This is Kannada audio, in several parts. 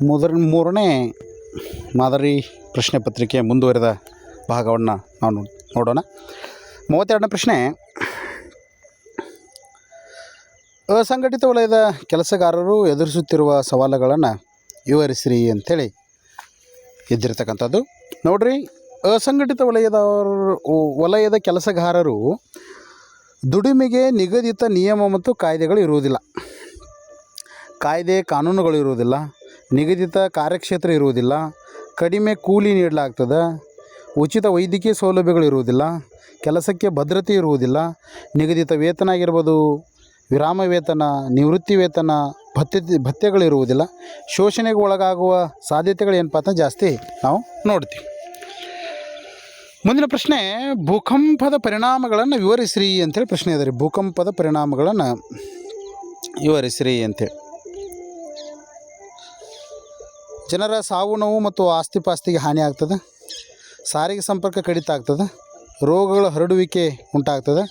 ಮೊದಲ ಮೂರನೇ ಮಾದರಿ ಪ್ರಶ್ನೆ ಪತ್ರಿಕೆ ಮುಂದುವರೆದ ಭಾಗವನ್ನು ನಾವು ನೋಡ್- ನೋಡೋಣ. ಮೂವತ್ತೆರಡನೇ ಪ್ರಶ್ನೆ, ಅಸಂಘಟಿತ ವಲಯದ ಕೆಲಸಗಾರರು ಎದುರಿಸುತ್ತಿರುವ ಸವಾಲುಗಳನ್ನು ವಿವರಿಸಿರಿ ಅಂಥೇಳಿ ಇದ್ದಿರ್ತಕ್ಕಂಥದ್ದು ನೋಡ್ರಿ, ಅಸಂಘಟಿತ ವಲಯದವರು ವಲಯದ ಕೆಲಸಗಾರರು ದುಡಿಮೆಗೆ ನಿಗದಿತ ನಿಯಮ ಮತ್ತು ಕಾಯ್ದೆಗಳು ಇರುವುದಿಲ್ಲ. ಕಾಯ್ದೆ ಕಾನೂನುಗಳು ಇರುವುದಿಲ್ಲ. ನಿಗದಿತ ಕಾರ್ಯಕ್ಷೇತ್ರ ಇರುವುದಿಲ್ಲ. ಕಡಿಮೆ ಕೂಲಿ ನೀಡಲಾಗ್ತದೆ. ಉಚಿತ ವೈದ್ಯಕೀಯ ಸೌಲಭ್ಯಗಳು ಇರುವುದಿಲ್ಲ. ಕೆಲಸಕ್ಕೆ ಭದ್ರತೆ ಇರುವುದಿಲ್ಲ. ನಿಗದಿತ ವೇತನ ಆಗಿರ್ಬೋದು, ವಿರಾಮ ವೇತನ, ನಿವೃತ್ತಿ ವೇತನ, ಭತ್ಯೆ ಭತ್ಯೆಗಳಿರುವುದಿಲ್ಲ ಶೋಷಣೆಗೆ ಒಳಗಾಗುವ ಸಾಧ್ಯತೆಗಳು ಏನಪ್ಪ ಅಂತ ಜಾಸ್ತಿ ನಾವು ನೋಡ್ತೀವಿ. ಮುಂದಿನ ಪ್ರಶ್ನೆ, ಭೂಕಂಪದ ಪರಿಣಾಮಗಳನ್ನು ವಿವರಿಸ್ರಿ ಅಂತೇಳಿ ಪ್ರಶ್ನೆ ಇದೆ ರೀ. ಭೂಕಂಪದ ಪರಿಣಾಮಗಳನ್ನು ವಿವರಿಸ್ರಿ ಅಂತೇಳಿ. ಜನರ ಸಾವು ನೋವು ಮತ್ತು ಆಸ್ತಿ ಪಾಸ್ತಿಗೆ ಹಾನಿ ಆಗ್ತದೆ. ಸಾರಿಗೆ ಸಂಪರ್ಕ ಕಡಿತ ಆಗ್ತದೆ. ರೋಗಗಳ ಹರಡುವಿಕೆ ಉಂಟಾಗ್ತದೆ.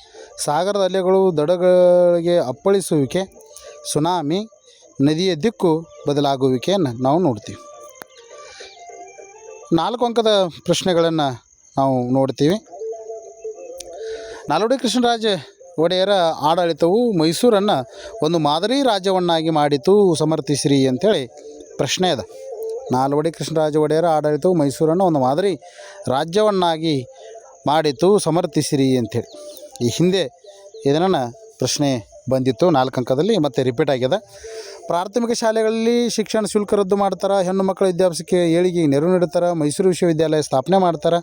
ಸಾಗರದ ಅಲೆಗಳು ದಡಗಳಿಗೆ ಅಪ್ಪಳಿಸುವಿಕೆ, ಸುನಾಮಿ, ನದಿಯ ದಿಕ್ಕು ಬದಲಾಗುವಿಕೆಯನ್ನು ನಾವು ನೋಡ್ತೀವಿ. ನಾಲ್ಕು ಅಂಕದ ಪ್ರಶ್ನೆಗಳನ್ನು ನಾವು ನೋಡ್ತೀವಿ. ನಾಲ್ವಡಿ ಕೃಷ್ಣರಾಜ ಒಡೆಯರ ಆಡಳಿತವು ಮೈಸೂರನ್ನು ಒಂದು ಮಾದರಿ ರಾಜ್ಯವನ್ನಾಗಿ ಮಾಡಿತು, ಸಮರ್ಥಿಸಿರಿ ಅಂಥೇಳಿ ಪ್ರಶ್ನೆ ಅದ. ನಾಲ್ವಡಿ ಕೃಷ್ಣರಾಜ ಒಡೆಯರ ಆಡಳಿತವು ಮೈಸೂರನ್ನು ಒಂದು ಮಾದರಿ ರಾಜ್ಯವನ್ನಾಗಿ ಮಾಡಿತು, ಸಮರ್ಥಿಸಿರಿ ಅಂಥೇಳಿ ಈ ಹಿಂದೆ ಇದನ್ನು ಪ್ರಶ್ನೆ ಬಂದಿತ್ತು, ನಾಲ್ಕು ಅಂಕದಲ್ಲಿ ಮತ್ತೆ ರಿಪೀಟ್ ಆಗ್ಯದ ಪ್ರಾಥಮಿಕ ಶಾಲೆಗಳಲ್ಲಿ ಶಿಕ್ಷಣ ಶುಲ್ಕ ರದ್ದು ಮಾಡ್ತಾರೆ, ಹೆಣ್ಣು ಮಕ್ಕಳ ವಿದ್ಯಾಭ್ಯಾಸಕ್ಕೆ ಏಳಿಗೆ ನೆರವು ನೀಡ್ತಾರೆ ಮೈಸೂರು ವಿಶ್ವವಿದ್ಯಾಲಯ ಸ್ಥಾಪನೆ ಮಾಡ್ತಾರೆ.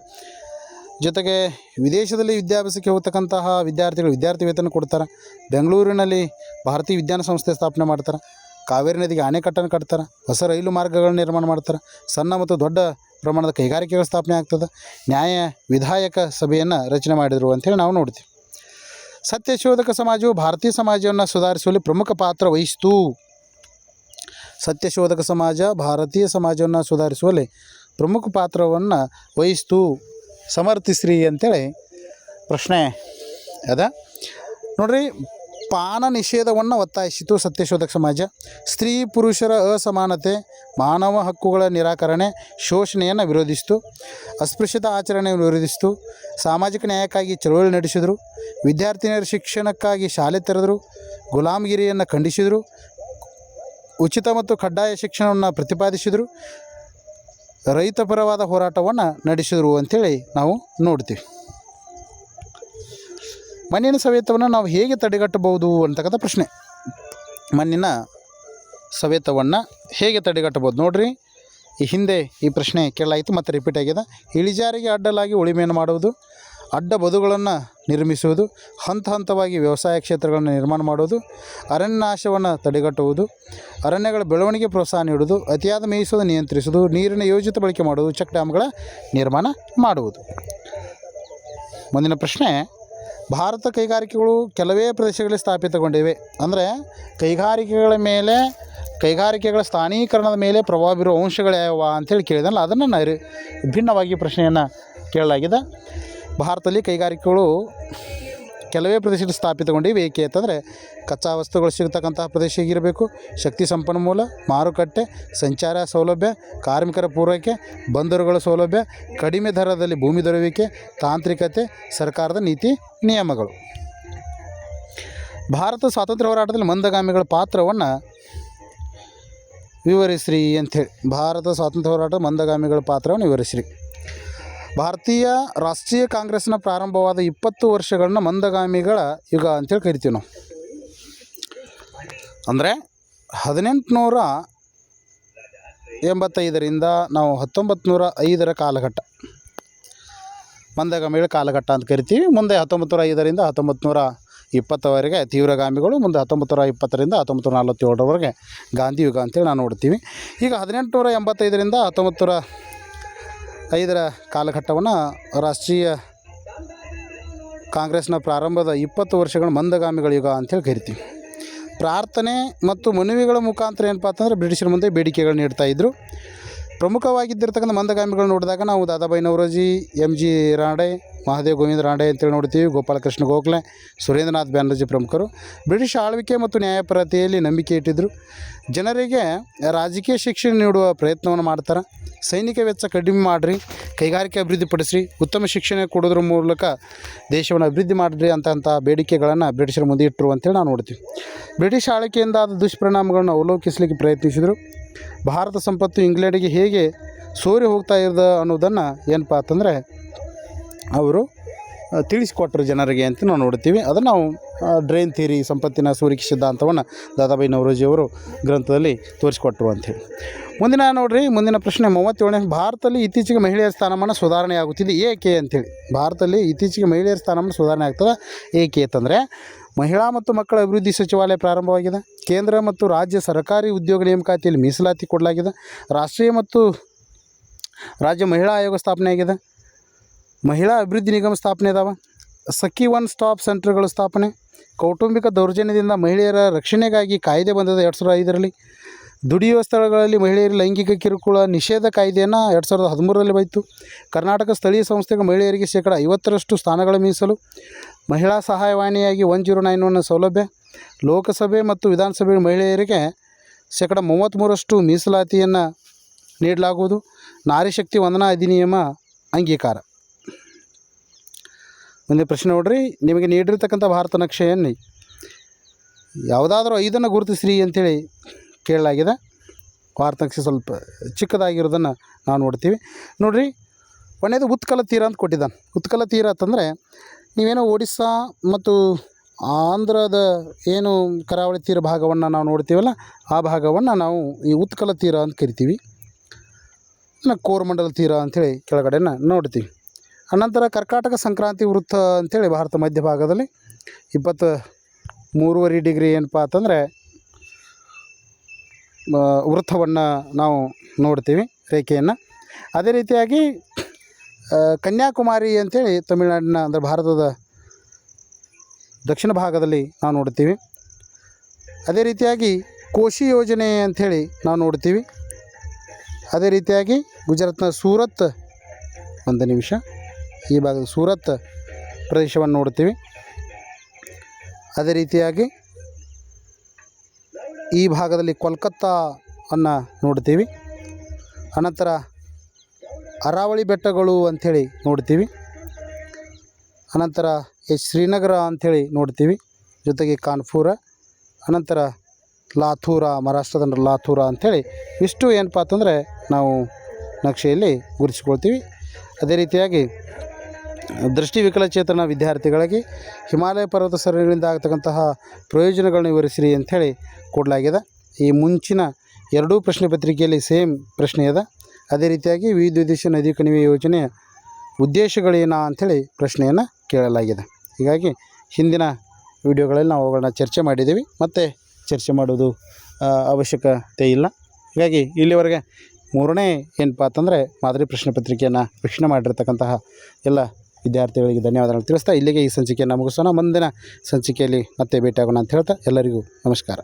ಜೊತೆಗೆ ವಿದೇಶದಲ್ಲಿ ವಿದ್ಯಾಭ್ಯಾಸಕ್ಕೆ ಹೋಗ್ತಕ್ಕಂತಹ ವಿದ್ಯಾರ್ಥಿಗಳು ವಿದ್ಯಾರ್ಥಿ ವೇತನ ಕೊಡ್ತಾರೆ. ಬೆಂಗಳೂರಿನಲ್ಲಿ ಭಾರತೀಯ ವಿಜ್ಞಾನ ಸಂಸ್ಥೆ ಸ್ಥಾಪನೆ ಮಾಡ್ತಾರೆ. ಕಾವೇರಿ ನದಿಗೆ ಅಣೆಕಟ್ಟನ್ನು ಕಟ್ತಾರೆ, ಹೊಸ ರೈಲು ಮಾರ್ಗಗಳನ್ನು ನಿರ್ಮಾಣ ಮಾಡ್ತಾರೆ, ಸಣ್ಣ ಮತ್ತು ದೊಡ್ಡ ಪ್ರಮಾಣದ ಕೈಗಾರಿಕೆಗಳ ಸ್ಥಾಪನೆ ಆಗ್ತದೆ. ನ್ಯಾಯ ವಿಧಾಯಕ ಸಭೆಯನ್ನು ರಚನೆ ಮಾಡಿದರು ಅಂತೇಳಿ ನಾವು ನೋಡ್ತೀವಿ. ಸತ್ಯಶೋಧಕ ಸಮಾಜವು ಭಾರತೀಯ ಸಮಾಜವನ್ನು ಸುಧಾರಿಸುವಲ್ಲಿ ಪ್ರಮುಖ ಪಾತ್ರ ವಹಿಸಿತು. ಸತ್ಯಶೋಧಕ ಸಮಾಜ ಭಾರತೀಯ ಸಮಾಜವನ್ನು ಸುಧಾರಿಸುವಲ್ಲಿ ಪ್ರಮುಖ ಪಾತ್ರವನ್ನು ವಹಿಸ್ತು. ಸಮರ್ಥಿಸ್ರಿ ಅಂತೇಳಿ ಪ್ರಶ್ನೆ ಅದ. ನೋಡ್ರಿ ಪಾನ ನಿಷೇಧವನ್ನು ಒತ್ತಾಯಿಸಿತು ಸತ್ಯಶೋಧಕ ಸಮಾಜ. ಸ್ತ್ರೀ ಪುರುಷರ ಅಸಮಾನತೆ, ಮಾನವ ಹಕ್ಕುಗಳ ನಿರಾಕರಣೆ, ಶೋಷಣೆಯನ್ನು ವಿರೋಧಿಸಿತು. ಅಸ್ಪೃಶ್ಯತ ಆಚರಣೆಯನ್ನು ವಿರೋಧಿಸಿತು. ಸಾಮಾಜಿಕ ನ್ಯಾಯಕ್ಕಾಗಿ ಚಳುವಳಿ ನಡೆಸಿದರು. ವಿದ್ಯಾರ್ಥಿನಿಯರ ಶಿಕ್ಷಣಕ್ಕಾಗಿ ಶಾಲೆ ತೆರೆದರು. ಗುಲಾಮಗಿರಿಯನ್ನು ಖಂಡಿಸಿದರು. ಉಚಿತ ಮತ್ತು ಕಡ್ಡಾಯ ಶಿಕ್ಷಣವನ್ನು ಪ್ರತಿಪಾದಿಸಿದರು. ರೈತಪರವಾದ ಹೋರಾಟವನ್ನು ನಡೆಸಿದರು ಅಂಥೇಳಿ ನಾವು ನೋಡ್ತೀವಿ. ಮಣ್ಣಿನ ಸವೆತವನ್ನು ನಾವು ಹೇಗೆ ತಡೆಗಟ್ಟಬಹುದು ಅಂತಕ್ಕಂಥ ಪ್ರಶ್ನೆ. ಮಣ್ಣಿನ ಸವೆತವನ್ನು ಹೇಗೆ ತಡೆಗಟ್ಟಬಹುದು ನೋಡ್ರಿ. ಈ ಹಿಂದೆ ಈ ಪ್ರಶ್ನೆ ಕೇಳಲಾಯಿತು, ಮತ್ತು ರಿಪೀಟ್ ಆಗಿದೆ. ಇಳಿಜಾರಿಗೆ ಅಡ್ಡಲಾಗಿ ಉಳಿಮೆಯನ್ನು ಮಾಡುವುದು, ಅಡ್ಡ ಬದುಗಳನ್ನು ನಿರ್ಮಿಸುವುದು, ಹಂತ ಹಂತವಾಗಿ ವ್ಯವಸಾಯ ಕ್ಷೇತ್ರಗಳನ್ನು ನಿರ್ಮಾಣ ಮಾಡುವುದು ಅರಣ್ಯ ನಾಶವನ್ನು ತಡೆಗಟ್ಟುವುದು, ಅರಣ್ಯಗಳ ಬೆಳವಣಿಗೆ ಪ್ರೋತ್ಸಾಹ ನೀಡುವುದು, ಅತಿಯಾದ ಮೇಯಿಸುವುದು, ನಿಯಂತ್ರಿಸುವುದು, ನೀರಿನ ಯೋಜಿತ ಬಳಕೆ ಮಾಡುವುದು, ಚೆಕ್ ಡ್ಯಾಮ್ಗಳ ನಿರ್ಮಾಣ ಮಾಡುವುದು. ಮುಂದಿನ ಪ್ರಶ್ನೆ ಭಾರತ ಕೈಗಾರಿಕೆಗಳು ಕೆಲವೇ ಪ್ರದೇಶಗಳಲ್ಲಿ ಸ್ಥಾಪಿತಗೊಂಡಿವೆ. ಅಂದರೆ ಕೈಗಾರಿಕೆಗಳ ಮೇಲೆ, ಕೈಗಾರಿಕೆಗಳ ಸ್ಥಾನೀಕರಣದ ಮೇಲೆ ಪ್ರಭಾವ ಬೀರುವ ಅಂಶಗಳು ಯಾವ ಅಂತೇಳಿ ಕೇಳಿದಲ್ಲ ಅದನ್ನು ನಾನು ಭಿನ್ನವಾಗಿ ಪ್ರಶ್ನೆಯನ್ನು ಕೇಳಲಾಗಿದೆ. ಭಾರತದಲ್ಲಿ ಕೈಗಾರಿಕೆಗಳು ಕೆಲವೇ ಪ್ರದೇಶದಲ್ಲಿ ಸ್ಥಾಪಿತಗೊಂಡಿವೆ. ಏಕೆ ಅಂತಂದರೆ ಕಚ್ಚಾ ವಸ್ತುಗಳು ಸಿಗ್ತಕ್ಕಂತಹ ಪ್ರದೇಶ ಇರಬೇಕು ಶಕ್ತಿ ಸಂಪನ್ಮೂಲ, ಮಾರುಕಟ್ಟೆ, ಸಂಚಾರ ಸೌಲಭ್ಯ, ಕಾರ್ಮಿಕರ ಪೂರೈಕೆ, ಬಂದರುಗಳ ಸೌಲಭ್ಯ, ಕಡಿಮೆ ದರದಲ್ಲಿ ಭೂಮಿ ದೊರೆಯುವಿಕೆ, ತಾಂತ್ರಿಕತೆ, ಸರ್ಕಾರದ ನೀತಿ, ನಿಯಮಗಳು. ಭಾರತ ಸ್ವಾತಂತ್ರ್ಯ ಹೋರಾಟದಲ್ಲಿ ಮಂದಗಾಮಿಗಳ ಪಾತ್ರವನ್ನು ವಿವರಿಸ್ರಿ ಅಂಥೇಳಿ ಭಾರತ ಸ್ವಾತಂತ್ರ್ಯ ಹೋರಾಟ ಮಂದಗಾಮಿಗಳ ಪಾತ್ರವನ್ನು ವಿವರಿಸ್ರಿ. ಭಾರತೀಯ ರಾಷ್ಟ್ರೀಯ ಕಾಂಗ್ರೆಸ್ನ ಪ್ರಾರಂಭವಾದ ಇಪ್ಪತ್ತು ವರ್ಷಗಳನ್ನ ಮಂದಗಾಮಿಗಳ ಯುಗ ಅಂತೇಳಿ ಕರಿತೀವಿ ನಾವು. ಅಂದರೆ ಹದಿನೆಂಟುನೂರ ಎಂಬತ್ತೈದರಿಂದ ನಾವು ಹತ್ತೊಂಬತ್ತು ನೂರ ಐದರ ಕಾಲಘಟ್ಟ. ಮಂದಗಾಮಿಗಳ ಕಾಲಘಟ್ಟ ಅಂತ ಕರಿತೀವಿ. ಮುಂದೆ ಹತ್ತೊಂಬತ್ತು ನೂರ ಐದರಿಂದ ಹತ್ತೊಂಬತ್ತು ನೂರ ಇಪ್ಪತ್ತವರೆಗೆ ತೀವ್ರಗಾಮಿಗಳು, ಮುಂದೆ ಹತ್ತೊಂಬತ್ತು ನೂರ ಇಪ್ಪತ್ತರಿಂದ ಹತ್ತೊಂಬತ್ತು ನೂರ ನಲವತ್ತೇಳರವರೆಗೆ ಗಾಂಧಿ ಯುಗ ಅಂತೇಳಿ ನಾವು ನೋಡ್ತೀವಿ. ಈಗ ಹದಿನೆಂಟುನೂರ ಎಂಬತ್ತೈದರಿಂದ ಹತ್ತೊಂಬತ್ತು ನೂರ ಐದರ ಕಾಲಘಟ್ಟವನ್ನು ರಾಷ್ಟ್ರೀಯ ಕಾಂಗ್ರೆಸ್ನ ಪ್ರಾರಂಭದ ಇಪ್ಪತ್ತು ವರ್ಷಗಳ ಮಂದಗಾಮಿಗಳ ಯುಗ ಅಂತೇಳಿ ಕರಿತೀವಿ. ಪ್ರಾರ್ಥನೆ ಮತ್ತು ಮನವಿಗಳ ಮುಖಾಂತರ ಏನಪ್ಪ ಅಂತಂದ್ರೆ ಬ್ರಿಟಿಷರ ಮುಂದೆ ಬೇಡಿಕೆಗಳನ್ನ ಇದ್ದರು ಪ್ರಮುಖವಾಗಿದ್ದಿರ್ತಕ್ಕಂಥ ಮಂದಗಾಮಿಗಳು ನೋಡಿದಾಗ ನಾವು ದಾದಾಬಾಯಿ ನವರೋಜಿ ಎಂ ಜಿ ರಾಣೆ ಮಹಾದೇವ್ ಗೋವಿಂದ ರಾಣೆ ಅಂತೇಳಿ ನೋಡ್ತೀವಿ ಗೋಪಾಲಕೃಷ್ಣ ಗೋಖಲೆ, ಸುರೇಂದ್ರನಾಥ್ ಬ್ಯಾನರ್ಜಿ ಪ್ರಮುಖರು. ಬ್ರಿಟಿಷ್ ಆಳ್ವಿಕೆ ಮತ್ತು ನ್ಯಾಯಪರತೆಯಲ್ಲಿ ನಂಬಿಕೆ ಇಟ್ಟಿದ್ದರು ಜನರಿಗೆ ರಾಜಕೀಯ ಶಿಕ್ಷಣ ನೀಡುವ ಪ್ರಯತ್ನವನ್ನು ಮಾಡ್ತಾರೆ. ಸೈನಿಕ ವೆಚ್ಚ ಕಡಿಮೆ ಮಾಡಿರಿ, ಕೈಗಾರಿಕೆ ಅಭಿವೃದ್ಧಿಪಡಿಸ್ರಿ ಉತ್ತಮ ಶಿಕ್ಷಣ ಕೊಡೋದ್ರ ಮೂಲಕ ದೇಶವನ್ನು ಅಭಿವೃದ್ಧಿ ಮಾಡಿರಿ ಅಂತಂಥ ಬೇಡಿಕೆಗಳನ್ನು ಬ್ರಿಟಿಷರ ಮುಂದೆ ಇಟ್ಟರು ಅಂತೇಳಿ ನಾವು ನೋಡ್ತೀವಿ ಬ್ರಿಟಿಷ್ ಆಳ್ವಿಕೆಯಿಂದ ಆದ ದುಷ್ಪರಿಣಾಮಗಳನ್ನು ಅವಲೋಕಿಸಲಿಕ್ಕೆ ಪ್ರಯತ್ನಿಸಿದರು. ಭಾರತ ಸಂಪತ್ತು ಇಂಗ್ಲೆಂಡಿಗೆ ಹೇಗೆ ಸೋರಿ ಹೋಗ್ತಾ ಇರೋದು ಅನ್ನೋದನ್ನು ಏನಪ್ಪ ಅಂತಂದರೆ, ಅವರು ತಿಳಿಸಿಕೊಟ್ರು ಜನರಿಗೆ ಅಂತ ನಾವು ನೋಡ್ತೀವಿ. ಅದನ್ನು ನಾವು ಡ್ರೈನ್ ಥಿಯರಿ ಸಂಪತ್ತಿನ ಸೂರಿಕೆ ಸಿದ್ಧಾಂತವನ್ನು ದಾದಾಬಾಯಿ ನವರೋಜಿಯವರು ಗ್ರಂಥದಲ್ಲಿ ತೋರಿಸಿಕೊಟ್ರು ಅಂಥೇಳಿ ಮುಂದಿನ ನೋಡ್ರಿ, ಮುಂದಿನ ಪ್ರಶ್ನೆ ಮೂವತ್ತೇಳನೇ. ಭಾರತದಲ್ಲಿ ಇತ್ತೀಚೆಗೆ ಮಹಿಳೆಯರ ಸ್ಥಾನಮಾನ ಸುಧಾರಣೆ ಆಗುತ್ತಿದೆ, ಏಕೆ ಅಂತೇಳಿ ಭಾರತದಲ್ಲಿ ಇತ್ತೀಚೆಗೆ ಮಹಿಳೆಯರ ಸ್ಥಾನಮಾನ ಸುಧಾರಣೆ ಆಗ್ತದೆ, ಏಕೆ ಅಂತಂದರೆ ಮಹಿಳಾ ಮತ್ತು ಮಕ್ಕಳ ಅಭಿವೃದ್ಧಿ ಸಚಿವಾಲಯ ಪ್ರಾರಂಭವಾಗಿದೆ, ಕೇಂದ್ರ ಮತ್ತು ರಾಜ್ಯ ಸರ್ಕಾರಿ ಉದ್ಯೋಗ ನೇಮಕಾತಿಯಲ್ಲಿ ಮೀಸಲಾತಿ ಕೊಡಲಾಗಿದೆ, ರಾಷ್ಟ್ರೀಯ ಮತ್ತು ರಾಜ್ಯ ಮಹಿಳಾ ಆಯೋಗ ಸ್ಥಾಪನೆ ಆಗಿದೆ ಮಹಿಳಾ ಅಭಿವೃದ್ಧಿ ನಿಗಮ ಸ್ಥಾಪನೆ ಇದಾವೆ ಸಖಿ ಒನ್ ಸ್ಟಾಪ್ ಸೆಂಟರ್ಗಳು ಸ್ಥಾಪನೆ, ಕೌಟುಂಬಿಕ ದೌರ್ಜನ್ಯದಿಂದ ಮಹಿಳೆಯರ ರಕ್ಷಣೆಗಾಗಿ ಕಾಯ್ದೆ ಬಂದದ ಎರಡು ಸಾವಿರದ ಐದರಲ್ಲಿ. ದುಡಿಯುವ ಸ್ಥಳಗಳಲ್ಲಿ ಮಹಿಳೆಯರ ಲೈಂಗಿಕ ಕಿರುಕುಳ ನಿಷೇಧ ಕಾಯ್ದೆಯನ್ನು ಎರಡು ಸಾವಿರದ ಹದಿಮೂರರಲ್ಲಿ ಬಂತು. ಕರ್ನಾಟಕ ಸ್ಥಳೀಯ ಸಂಸ್ಥೆಗೆ ಮಹಿಳೆಯರಿಗೆ ಶೇಕಡ ಐವತ್ತರಷ್ಟು ಸ್ಥಾನಗಳ ಮೀಸಲು. ಮಹಿಳಾ ಸಹಾಯವಾಣಿಯಾಗಿ ಒನ್ ಜೀರೋ ನೈನ್ ಒನ್ ಸೌಲಭ್ಯ. ಲೋಕಸಭೆ ಮತ್ತು ವಿಧಾನಸಭೆ ಮಹಿಳೆಯರಿಗೆ ಶೇಕಡ ಮೂವತ್ತ್ಮೂರಷ್ಟು ಮೀಸಲಾತಿಯನ್ನು ನೀಡಲಾಗುವುದು. ನಾರಿಶಕ್ತಿ ವಂದನಾ ಅಧಿನಿಯಮ ಅಂಗೀಕಾರ. ಮುಂದೆ ಪ್ರಶ್ನೆ ನೋಡ್ರಿ. ನಿಮಗೆ ನೀಡಿರ್ತಕ್ಕಂಥ ಭಾರತ ನಕ್ಷೆಯನ್ನು ಯಾವುದಾದ್ರೂ ಐದನ್ನು ಗುರುತಿಸ್ರಿ ಅಂತೇಳಿ ಕೇಳಲಾಗಿದೆ. ಭಾರತ ನಕ್ಷೆ ಸ್ವಲ್ಪ ಚಿಕ್ಕದಾಗಿರೋದನ್ನು ನಾವು ನೋಡ್ತೀವಿ. ನೋಡ್ರಿ, ಒಂದೇದು ಉತ್ಕಲ ತೀರ ಅಂತ ಕೊಟ್ಟಿದ್ದಾನೆ. ಉತ್ಕಲ ತೀರ ಅಂತಂದರೆ, ನೀವೇನೋ ಒಡಿಸ್ಸಾ ಮತ್ತು ಆಂಧ್ರದ ಏನು ಕರಾವಳಿ ತೀರ ಭಾಗವನ್ನು ನಾವು ನೋಡ್ತೀವಲ್ಲ, ಆ ಭಾಗವನ್ನು ನಾವು ಈ ಉತ್ಕಲ ತೀರ ಅಂತ ಕರಿತೀವಿ. ಕೋರಮಂಡಲ ತೀರ ಅಂಥೇಳಿ ಕೆಳಗಡೆನ ನೋಡ್ತೀವಿ. ಅನಂತರ ಕರ್ಕಾಟಕ ಸಂಕ್ರಾಂತಿ ವೃತ್ತ ಅಂಥೇಳಿ ಭಾರತ ಮಧ್ಯಭಾಗದಲ್ಲಿ ಇಪ್ಪತ್ತು ಮೂರುವರೆ ಡಿಗ್ರಿ ಏನಪ್ಪ ಅಂತಂದರೆ ವೃತ್ತವನ್ನು ನಾವು ನೋಡ್ತೀವಿ, ರೇಖೆಯನ್ನು. ಅದೇ ರೀತಿಯಾಗಿ ಕನ್ಯಾಕುಮಾರಿ ಅಂಥೇಳಿ ತಮಿಳುನಾಡಿನ, ಅಂದರೆ ಭಾರತದ ದಕ್ಷಿಣ ಭಾಗದಲ್ಲಿ ನಾವು ನೋಡ್ತೀವಿ. ಅದೇ ರೀತಿಯಾಗಿ ಕೋಶಿ ಯೋಜನೆ ಅಂಥೇಳಿ ನಾವು ನೋಡ್ತೀವಿ. ಅದೇ ರೀತಿಯಾಗಿ ಗುಜರಾತ್ನ ಸೂರತ್, ಒಂದು ನಿಮಿಷ. ಈ ಭಾಗದ ಸೂರತ್ ಪ್ರದೇಶವನ್ನು ನೋಡ್ತೀವಿ. ಅದೇ ರೀತಿಯಾಗಿ ಈ ಭಾಗದಲ್ಲಿ ಕೋಲ್ಕತ್ತಾವನ್ನು ನೋಡ್ತೀವಿ. ಅನಂತರ ಅರಾವಳಿ ಬೆಟ್ಟಗಳು ಅಂಥೇಳಿ ನೋಡ್ತೀವಿ. ಅನಂತರ ಶ್ರೀನಗರ ಅಂಥೇಳಿ ನೋಡ್ತೀವಿ, ಜೊತೆಗೆ ಕಾನ್ಪುರ, ಅನಂತರ ಲಾಥೂರ ಮಹಾರಾಷ್ಟ್ರದ ಲಾಥೂರ ಅಂಥೇಳಿ ಇಷ್ಟು ಏನಪ್ಪ ಅಂತಂದರೆ ನಾವು ನಕ್ಷೆಯಲ್ಲಿ ಗುರುತಿಸ್ಕೊಳ್ತೀವಿ. ಅದೇ ರೀತಿಯಾಗಿ ದೃಷ್ಟಿ ವಿಕಲಚೇತನ ವಿದ್ಯಾರ್ಥಿಗಳಿಗೆ ಹಿಮಾಲಯ ಪರ್ವತ ಸರಣಿಗಳಿಂದ ಆಗತಕ್ಕಂತಹ ಪ್ರಯೋಜನಗಳನ್ನು ವಿವರಿಸಿರಿ ಅಂಥೇಳಿ ಕೊಡಲಾಗಿದೆ. ಈ ಮುಂಚಿನ ಎರಡೂ ಪ್ರಶ್ನೆ ಪತ್ರಿಕೆಯಲ್ಲಿ ಸೇಮ್ ಪ್ರಶ್ನೆ ಇದೆ. ಅದೇ ರೀತಿಯಾಗಿ ವಿವಿಧ ದೇಶ ನದಿ ಕಣಿವೆ ಯೋಜನೆಯ ಉದ್ದೇಶಗಳೇನ ಅಂಥೇಳಿ ಪ್ರಶ್ನೆಯನ್ನು ಕೇಳಲಾಗಿದೆ. ಹೀಗಾಗಿ ಹಿಂದಿನ ವಿಡಿಯೋಗಳಲ್ಲಿ ನಾವು ಅವುಗಳನ್ನ ಚರ್ಚೆ ಮಾಡಿದ್ದೀವಿ. ಮತ್ತು ಚರ್ಚೆ ಮಾಡೋದು ಅವಶ್ಯಕತೆ ಇಲ್ಲ. ಹೀಗಾಗಿ ಇಲ್ಲಿವರೆಗೆ ಮೂರನೇ ಏನಪ್ಪ ಅಂತಂದರೆ ಮಾದರಿ ಪ್ರಶ್ನೆ ಪತ್ರಿಕೆಯನ್ನು ವೀಕ್ಷಣೆ ಮಾಡಿರ್ತಕ್ಕಂತಹ ಎಲ್ಲ ವಿದ್ಯಾರ್ಥಿಗಳಿಗೆ ಧನ್ಯವಾದಗಳು ತಿಳಿಸ್ತಾ ಇಲ್ಲಿಗೆ ಈ ಸಂಚಿಕೆಯನ್ನು ಮುಗಿಸೋಣ. ಮುಂದಿನ ಸಂಚಿಕೆಯಲ್ಲಿ ಮತ್ತೆ ಭೇಟಿಯಾಗೋಣ ಅಂತ ಹೇಳ್ತಾ ಎಲ್ಲರಿಗೂ ನಮಸ್ಕಾರ.